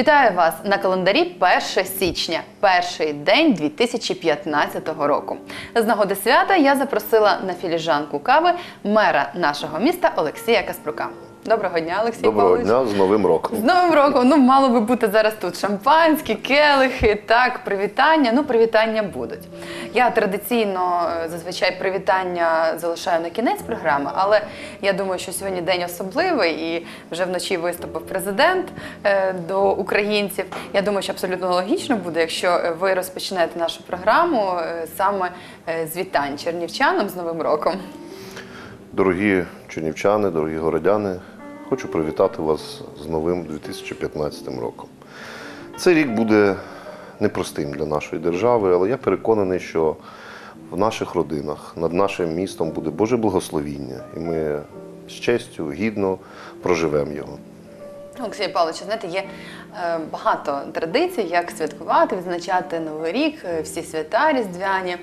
Вітаю вас на календарі 1 січня, перший день 2015 року. З нагоди свята я запросила на філіжанку кави мера нашого міста Олексія Каспрука. Доброго дня, Олексій Доброго Павлович. дня з Новим роком. З Новим роком, ну мало би бути зараз тут шампанські, келихи, так, привітання. Ну, привітання будуть. Я традиційно е, зазвичай привітання залишаю на кінець програми, але я думаю, що сьогодні день особливий і вже вночі виступив президент е, до українців. Я думаю, що абсолютно логічно буде, якщо е, ви розпочнете нашу програму е, саме е, з вітань чернівчанам з Новим роком. Дорогі чернівчани, дорогі городяни, хочу привітати вас з новим 2015 роком. Цей рік буде непростим для нашої держави, але я переконаний, що в наших родинах над нашим містом буде Боже благословіння, і ми з честю, гідно проживемо його. Олексій Павлович, знаєте, є е, багато традицій, як святкувати, відзначати Новий рік, е, всі свята різдвяні.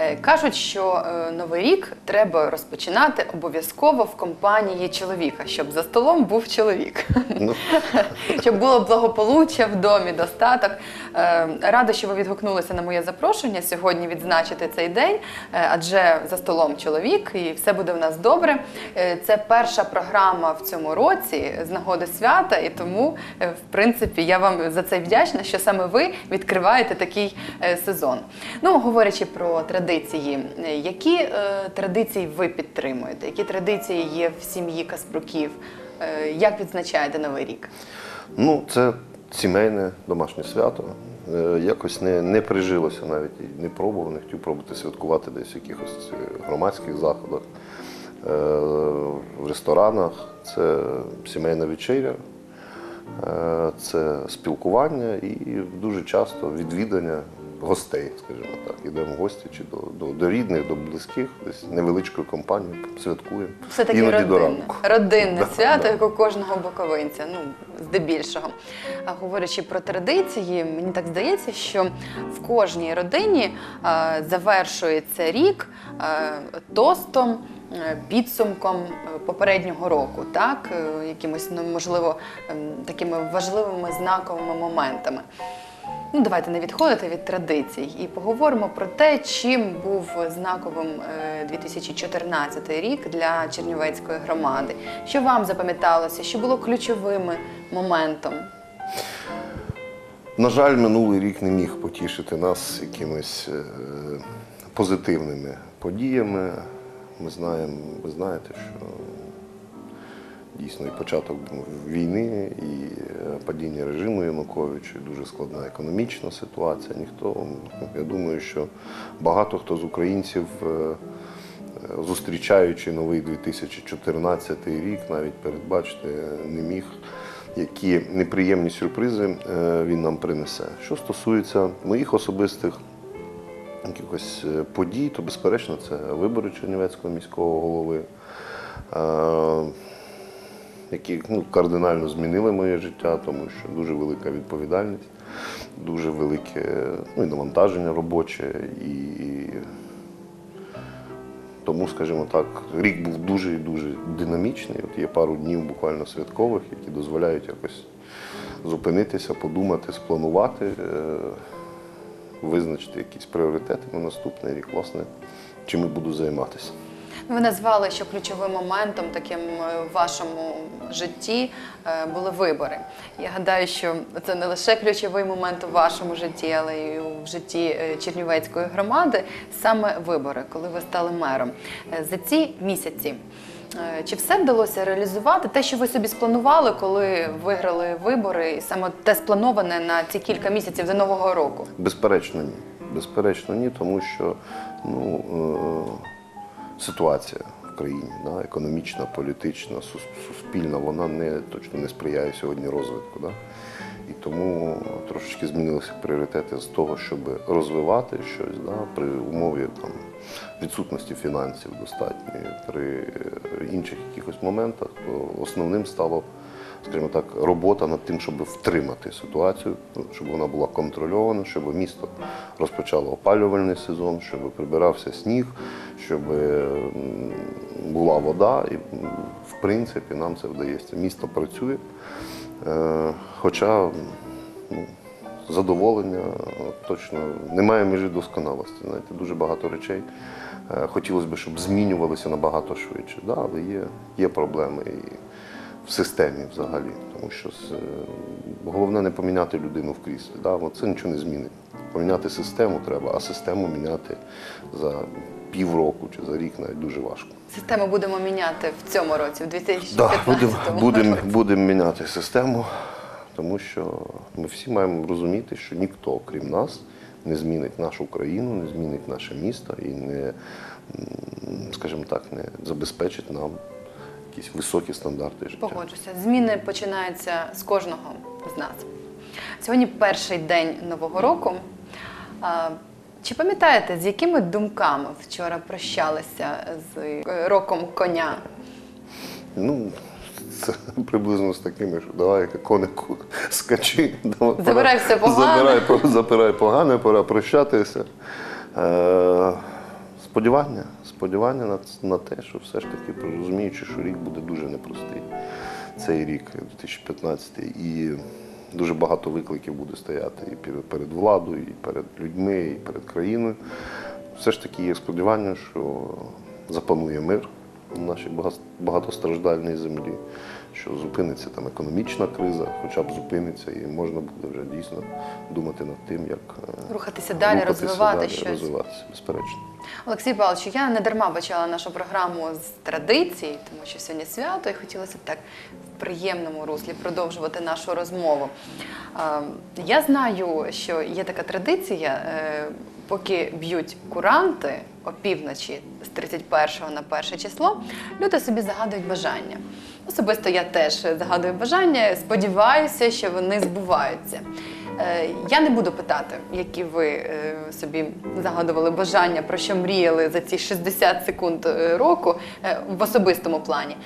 Е, Кажуть, що е, Новий рік треба розпочинати обов'язково в компанії чоловіка, щоб за столом був чоловік, Ну, щоб було благополуччя в домі, достаток. Е, Рада, що ви відгукнулися на моє запрошення сьогодні відзначити цей день, адже за столом чоловік і все буде в нас добре. Це перша програма в цьому році з нагоди свята, і тому, в принципі, я вам за це вдячна, що саме ви відкриваєте такий сезон. Ну, говорячи про традиції, е, які е, традиції ви підтримуєте? Які традиції є в сім'ї Каспруків? Е, Як відзначаєте Новий рік? ну це сімейне домашнє свято. Е, Якось не, не прижилося навіть не пробував, не хотів пробувати святкувати десь в якихось е, громадських заходах, е, в ресторанах. Це сімейна вечеря, е, це спілкування і дуже часто відвідання гостей, скажімо так. Ідемо в гості чи до, до, до рідних, до близьких, десь невеличкою компанією, святкуємо. Все таки Іноді до родинне, ранку. родинне Да, свято, да. як у кожного буковинця, ну здебільшого. А говорячи про традиції, мені так здається, що в кожній родині е, завершується рік е, тостом. е, Підсумком е, попереднього року, так е, якимось ну, можливо ем, такими важливими знаковими моментами. Ну, давайте не відходити від традицій і поговоримо про те, чим був знаковим е, 2014 рік для Чернівецької громади. Що вам запам'яталося, що було ключовим моментом? На жаль, минулий рік не міг потішити нас якимись е, позитивними подіями. Ми знаємо, ви знаєте, що дійсно і початок війни, і е, падіння режиму Януковича, і дуже складна економічна ситуація. Ніхто, я думаю, що багато хто з українців, е, е, зустрічаючи новий 2014 рік, навіть передбачити не міг які неприємні сюрпризи він нам принесе. Що стосується моїх особистих якихось подій, то безперечно це вибори Чернівецького міського голови, які ну, кардинально змінили моє життя, тому що дуже велика відповідальність, дуже велике ну, і навантаження робоче. І тому, скажімо так, рік був дуже і дуже динамічний. От є пару днів буквально святкових, які дозволяють якось зупинитися, подумати, спланувати, е, визначити якісь пріоритети на наступний рік, власне, чим я буду займатися. Ви назвали, що ключовим моментом таким е, в вашому житті е, були вибори. Я гадаю, що це не лише ключовий момент у вашому житті, але й в житті е, Чернівецької громади, саме вибори, коли ви стали мером. За ці місяці. Чи все вдалося реалізувати те, що ви собі спланували, коли виграли вибори, і саме те сплановане на ці кілька місяців до нового року? Безперечно, ні. Безперечно, ні, тому що ну, е, ситуація в країні, да, економічна, політична, суспільна, вона не, точно не сприяє сьогодні розвитку. Да? І тому трошечки змінилися пріоритети з того, щоб розвивати щось да, при умові там, відсутності фінансів достатньої, при е, інших якихось моментах, то основним стало скажімо так, робота над тим, щоб втримати ситуацію, ну, щоб вона була контрольована, щоб місто розпочало опалювальний сезон, щоб прибирався сніг, щоб була вода. І, в принципі, нам це вдається. Місто працює. Е, Хоча ну, задоволення точно немає межі досконалості. Знаєте, дуже багато речей. Е, Хотілося б, щоб змінювалися набагато швидше. Да, але є, є проблеми в системі взагалі. Тому що е, головне не поміняти людину в кріслі. Да? Це нічого не змінить. Поміняти систему треба, а систему міняти за півроку чи за рік навіть дуже важко. Систему будемо міняти в цьому році, в Да, 2015 будемо будем, році. будем міняти систему, тому що ми всі маємо розуміти, що ніхто, крім нас, не змінить нашу країну, не змінить наше місто і не, скажімо так, не забезпечить нам якісь високі стандарти життя. Погоджуся. Зміни починаються з кожного з нас. Сьогодні перший день Нового року. Чи пам'ятаєте, з якими думками вчора прощалися з е, роком коня? Ну, це приблизно з такими, що давай конику скачи. Давай, пора- Забирай все погане. Забирай, забирай погане, пора прощатися. Е, сподівання, сподівання на, на те, що все ж таки розуміючи, що рік буде дуже непростий. Цей рік, 2015, і дуже багато викликів буде стояти і перед, владою, і перед людьми, і перед країною. Все ж таки є сподівання, що запанує мир нашій багат- багатостраждальній землі, що зупиниться там економічна криза, хоча б зупиниться, і можна буде вже дійсно думати над тим, як е, Рухатися далі, рухатися розвивати далі, щось. розвиватися, безперечно. Олексій Павлович, я не дарма почала нашу програму з традицій, тому що сьогодні свято, і хотілося б так в приємному руслі продовжувати нашу розмову. Я знаю, що є така традиція, е, поки б'ють куранти опівночі з 31 на 1 число, люди собі загадують бажання. Особисто я теж загадую бажання, сподіваюся, що вони збуваються. Е, Я не буду питати, які ви е, собі загадували бажання, про що мріяли за ці 60 секунд е, року в особистому плані.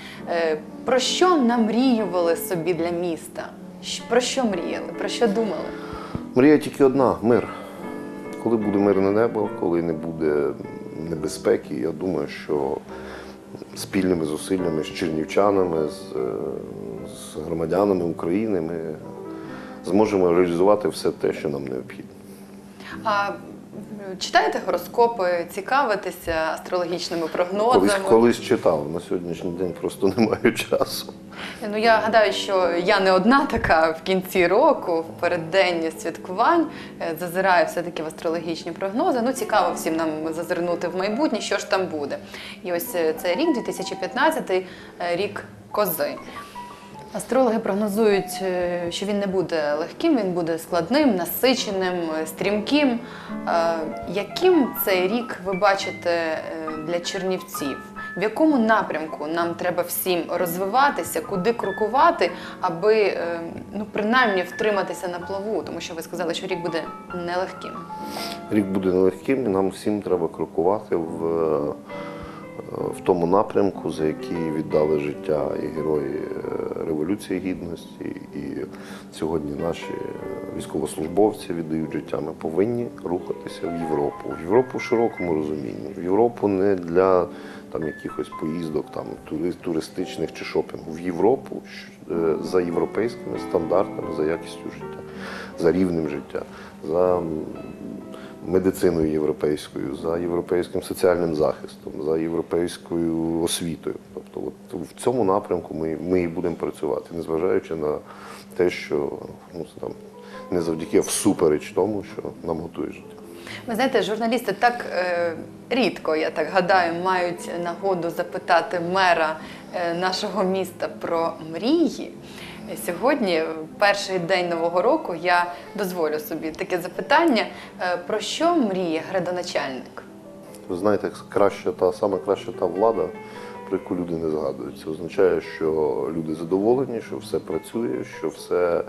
Про що намріювали собі для міста? Про що мріяли? Про що думали? Мрія тільки одна мир. Коли буде мирне небо, коли не буде небезпеки, я думаю, що спільними зусиллями з чернівчанами, з, е, з громадянами України ми зможемо реалізувати все те, що нам необхідно. Читаєте гороскопи, цікавитеся астрологічними прогнозами? Колись, колись читав, на сьогоднішній день просто не маю часу. Ну я гадаю, що я не одна така в кінці року, в переддень святкувань, е, зазираю все-таки в астрологічні прогнози. Ну, цікаво всім нам зазирнути в майбутнє, що ж там буде. І ось е, цей рік, 2015, е, рік кози. Астрологи прогнозують, е, що він не буде легким, він буде складним, насиченим, стрімким. Е, Яким цей рік ви бачите е, для чернівців? В якому напрямку нам треба всім розвиватися, куди крокувати, аби ну принаймні втриматися на плаву, тому що ви сказали, що рік буде нелегким. Рік буде нелегким, і нам всім треба крокувати в, в тому напрямку, за який віддали життя і герої е, Революції Гідності, і сьогодні наші військовослужбовці віддають життя. Ми повинні рухатися в Європу. В Європу в широкому розумінні. В Європу не для там якихось поїздок, там тури- туристичних чи шопінгу. В Європу е, за європейськими стандартами, за якістю життя, за рівнем життя, за медициною європейською, за європейським соціальним захистом, за європейською освітою. Тобто, от в цьому напрямку ми, ми і будемо працювати, незважаючи на те, що ну, там, не завдяки, а всупереч тому, що нам готує життя. Ви знаєте, журналісти так е, рідко, я так гадаю, мають нагоду запитати мера е, нашого міста про мрії. Сьогодні, перший день нового року, я дозволю собі таке запитання: Е, про що мріє градоначальник? Ви знаєте, краща та саме краща та влада, про яку люди не згадують. Це означає, що люди задоволені, що все працює, що все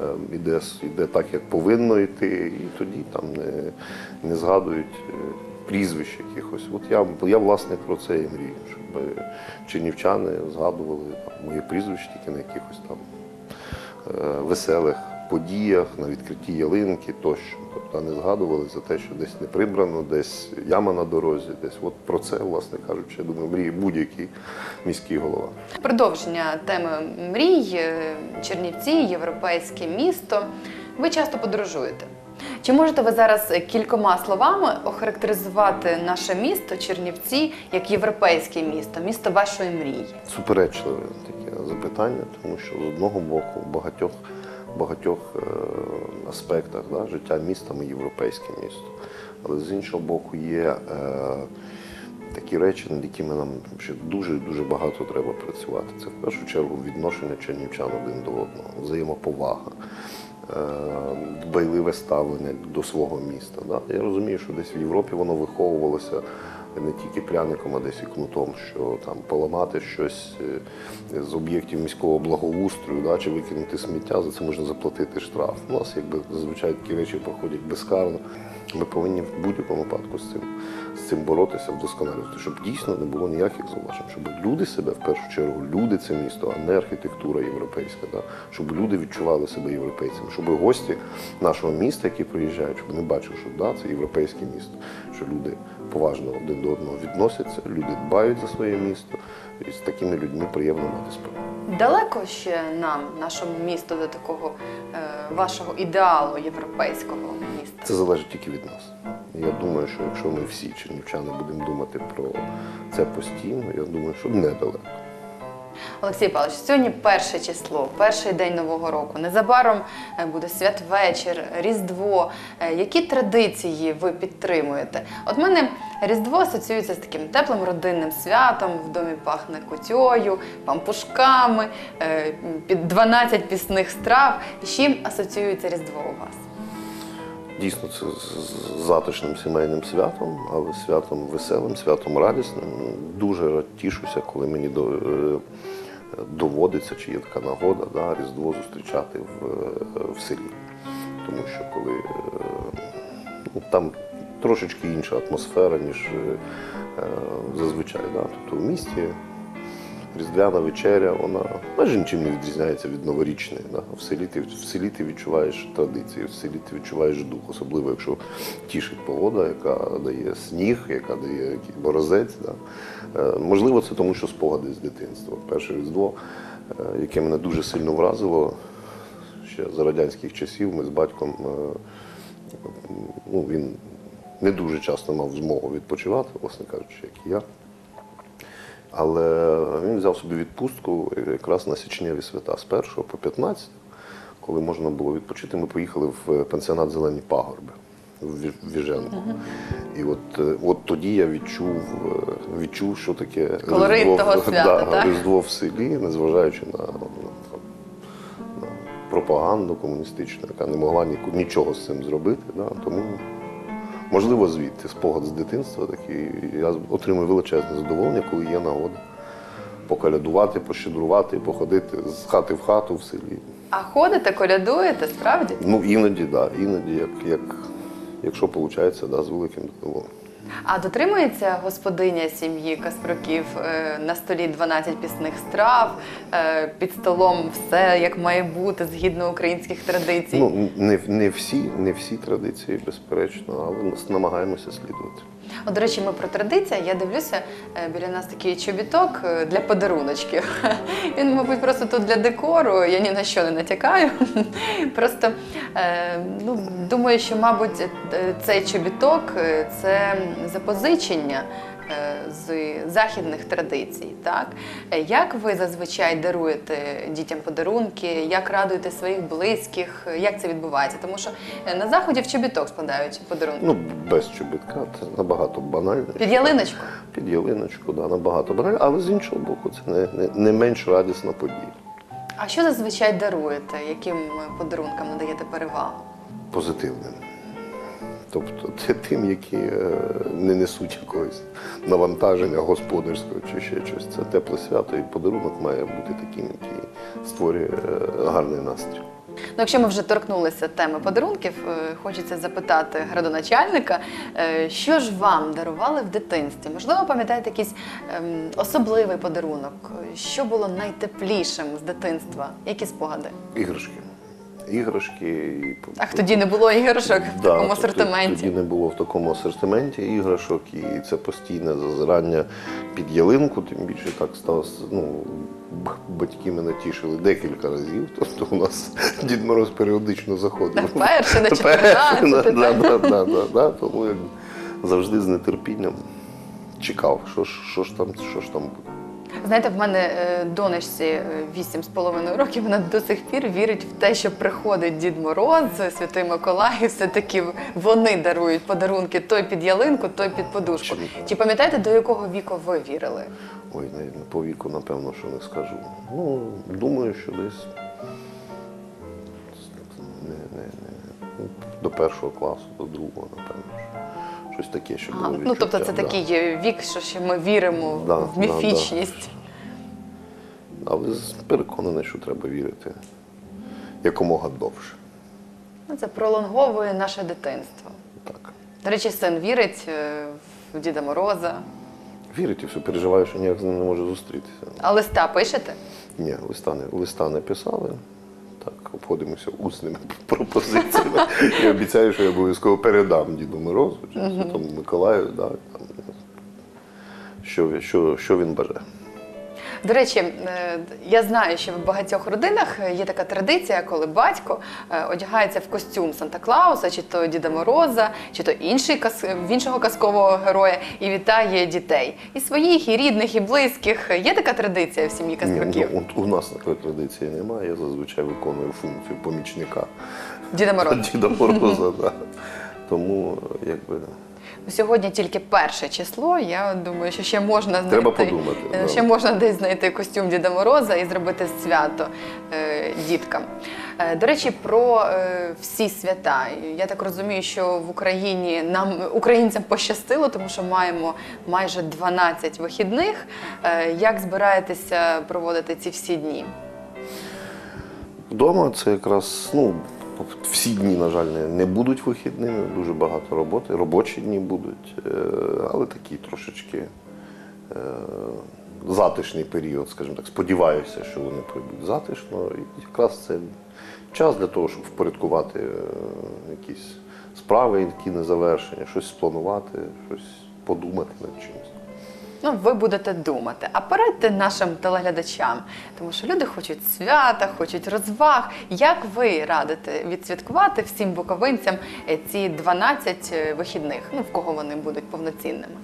е, іде, іде так, як повинно йти, і тоді там не, не згадують е, прізвищ якихось. От я, я власне про це і мрію, щоб чернівчани згадували там, моє прізвище тільки на якихось там е, веселих подіях, на відкритті ялинки тощо. Тобто не згадували за те, що десь не прибрано, десь яма на дорозі, десь от про це, власне кажучи, я думаю, мріє будь-який міський голова. Продовження теми мрій, е, Чернівці, європейське місто. Ви часто подорожуєте. Чи можете ви зараз кількома словами охарактеризувати наше місто Чернівці як європейське місто, місто вашої мрії? суперечливе таке запитання, тому що з одного боку в багатьох, багатьох е, аспектах да, життя міста ми європейське місто. Але з іншого боку є е, такі речі, над якими нам ще дуже дуже багато треба працювати. Це в першу чергу відношення чернівчан один до одного, взаємоповага. Е, Дбайливе ставлення до свого міста. Я розумію, що десь в Європі воно виховувалося не тільки пряником, а десь і кнутом, що там поламати щось е, з об'єктів міського благоустрою, да, чи викинути сміття, за це можна заплатити штраф. У нас якби зазвичай такі речі проходять безкарно. Ми повинні в будь-якому випадку з цим, з цим боротися, вдосконалювати, щоб дійсно не було ніяких зауважень, щоб люди себе в першу чергу, люди це місто, а не архітектура європейська, да? щоб люди відчували себе європейцями, щоб гості нашого міста, які приїжджають, щоб вони бачили, що да, це європейське місто, що люди поважно один до одного відносяться, люди дбають за своє місто, і з такими людьми приємно мати справу. Далеко ще нам, нашому місту, до такого е, вашого ідеалу європейського міста? Це залежить тільки від нас. Я думаю, що якщо ми всі чернівчани будемо думати про це постійно, я думаю, що недалеко. Олексій Павлович, сьогодні перше число, перший день нового року. Незабаром е, буде святвечір, Різдво. Е, Які традиції ви підтримуєте? От мене Різдво асоціюється з таким теплим родинним святом. В домі пахне кутьою, пампушками, е, під 12 пісних страв. З чим асоціюється Різдво у вас? Дійсно, це з- затишним сімейним святом, але святом веселим, святом радісним. Дуже тішуся, коли мені е, доводиться, чи є така нагода, да, Різдво зустрічати в, е, в селі. Тому що коли е, ну, там трошечки інша атмосфера, ніж зазвичай. Да. Тобто в місті Різдвяна вечеря, вона майже нічим не відрізняється від новорічної. Да? В, селі ти, в селі ти відчуваєш традиції, в селі ти відчуваєш дух, особливо якщо тішить погода, яка дає сніг, яка дає морозець. Да? Е, можливо, це тому, що спогади з дитинства. Перше Різдво, е, яке мене дуже сильно вразило ще за радянських часів, ми з батьком. е, ну, він не дуже часто мав змогу відпочивати, власне кажучи, як і я. Але він взяв собі відпустку якраз на січневі свята з 1 по 15, коли можна було відпочити. Ми поїхали в пансіонат Зелені Пагорби в Ві- Віженку. І от, е, от тоді я відчув, е, відчув, що таке Колорит Різдво, того свята, да, так? Різдво в селі, незважаючи на, на, на пропаганду комуністичну, яка не могла нічого з цим зробити. Да? Тому Можливо, звідти спогад з дитинства такий. Я отримую величезне задоволення, коли є нагода покалядувати, пощедрувати, походити з хати в хату в селі. А ходите, колядуєте, справді? Ну, іноді, да, іноді, як, як, якщо виходить, да, з великим задоволенням. А дотримується господиня сім'ї Каспруків е, на столі 12 пісних страв, е, під столом все як має бути згідно українських традицій. Ну, не, не, всі, не всі традиції, безперечно, але намагаємося слідувати. От, до речі, ми про традиції. Я дивлюся, е, біля нас такий чобіток е, для подаруночків. Він, мабуть, просто тут для декору. Я ні на що не натякаю. Просто е, ну, думаю, що, мабуть, цей чобіток це запозичення. Е, З західних традицій, так Е, як ви зазвичай даруєте дітям подарунки, як радуєте своїх близьких, як це відбувається? Тому що е, на заході в чобіток складають подарунки. Ну, без чобітка це набагато банально. Під ялиночку. Під ялиночку, да, набагато банально, але з іншого боку, це не, не, не менш радісна подія. А що зазвичай даруєте? Яким подарункам надаєте перевагу? позитивним. Тобто тим, які е, не несуть якогось навантаження господарського чи ще щось. Це тепле свято, і подарунок має бути таким, який створює е, гарний настрій. Ну, якщо ми вже торкнулися теми подарунків, е, хочеться запитати градоначальника, що ж вам дарували в дитинстві? Можливо, пам'ятаєте якийсь ем, особливий подарунок? Що було найтеплішим з дитинства? Які спогади? Іграшки. Іграшки. І, Так, тоді не було іграшок в такому асортименті. Тоді не було в такому асортименті іграшок, і це постійне зазирання під ялинку, тим більше так сталося. Ну, батьки мене тішили декілька разів. Тобто у нас Дід Мороз періодично заходив. На перше, на Перше, 14, да, да, да, да, да, Тому я завжди з нетерпінням чекав, що ж там, що ж там буде. Знаєте, в мене е, донечці е, вісім з половиною років, вона до сих пір вірить в те, що приходить Дід Мороз, Святий Миколай, і все-таки вони дарують подарунки той під ялинку, той під подушку. Чи пам'ятаєте, до якого віку ви вірили? Ой, навіть по віку, напевно, що не скажу. Ну, думаю, що десь не, не, не, до першого класу, до другого, напевно. Щось таке, що було ну тобто це да. такий вік, що ще ми віримо Да, в да, міфічність. Але переконаний, що треба вірити якомога довше. Ну, Це пролонговує наше дитинство. Так. До речі, син вірить е, в Діда Мороза. Вірить і все, переживаю, що ніяк з ним не може зустрітися. А листа пишете? Ні, листа не, листа не писали. Так, обходимося усними пропозиціями. І обіцяю, що я обов'язково передам Діду Морозу, чи Святому Миколаю, да, там, що, що, що він бажає. До речі, е, я знаю, що в багатьох родинах є така традиція, коли батько е, одягається в костюм Санта Клауса, чи то Діда Мороза, чи то інший іншого казкового героя і вітає дітей. І своїх, і рідних, і близьких. Є така традиція в сім'ї Ні, казкарків? ну, у нас такої традиції немає. Я зазвичай виконую функцію помічника Діда Мороза. Діда Мороза. Да. Тому якби Сьогодні тільки перше число. Я думаю, що ще можна знайти Треба подумати, е, да. ще можна десь знайти костюм Діда Мороза і зробити свято е, діткам. Е, до речі, про е, всі свята. Я так розумію, що в Україні нам українцям пощастило, тому що маємо майже 12 вихідних. Е, як збираєтеся проводити ці всі дні? вдома це якраз ну, всі дні, на жаль, не, будуть вихідними, дуже багато роботи. Робочі дні будуть, е, але такі трошечки е, затишний період, скажімо так. Сподіваюся, що вони пройдуть затишно. І якраз це час для того, щоб впорядкувати е, якісь справи, які не завершені, щось спланувати, щось подумати над чимось. Ну, ви будете думати, а порадьте нашим телеглядачам, тому що люди хочуть свята, хочуть розваг. Як ви радите відсвяткувати всім буковинцям е, ці 12 вихідних? Ну, в кого вони будуть повноцінними?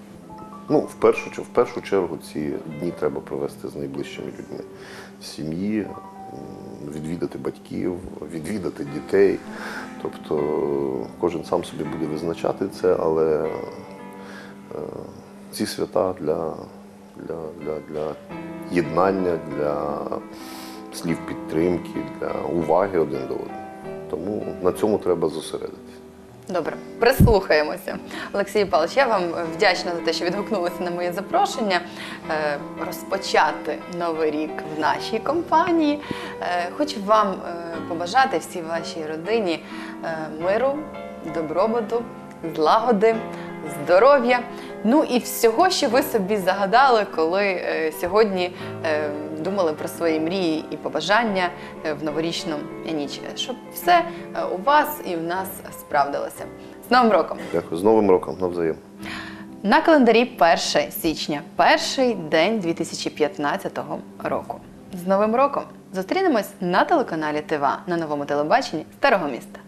Ну, в першу, в першу чергу ці дні треба провести з найближчими людьми в сім'ї, відвідати батьків, відвідати дітей. Тобто кожен сам собі буде визначати це, але е, ці свята для, для, для, для єднання, для слів підтримки, для уваги один до одного. Тому на цьому треба зосередитися. Добре, прислухаємося. Олексій Павлович, я вам вдячна за те, що відгукнулися на моє запрошення е, розпочати новий рік в нашій компанії. Е, Хочу вам е, побажати всій вашій родині миру, добробуту, злагоди, здоров'я. Ну і всього, що ви собі загадали, коли е, сьогодні е, думали про свої мрії і побажання е, в новорічну ніч, щоб все е, у вас і в нас справдилося. З Новим роком! Дякую. З Новим роком навзаєм. На календарі 1 січня, перший день 2015 року. З Новим роком! Зустрінемось на телеканалі ТИВА на новому телебаченні Старого міста.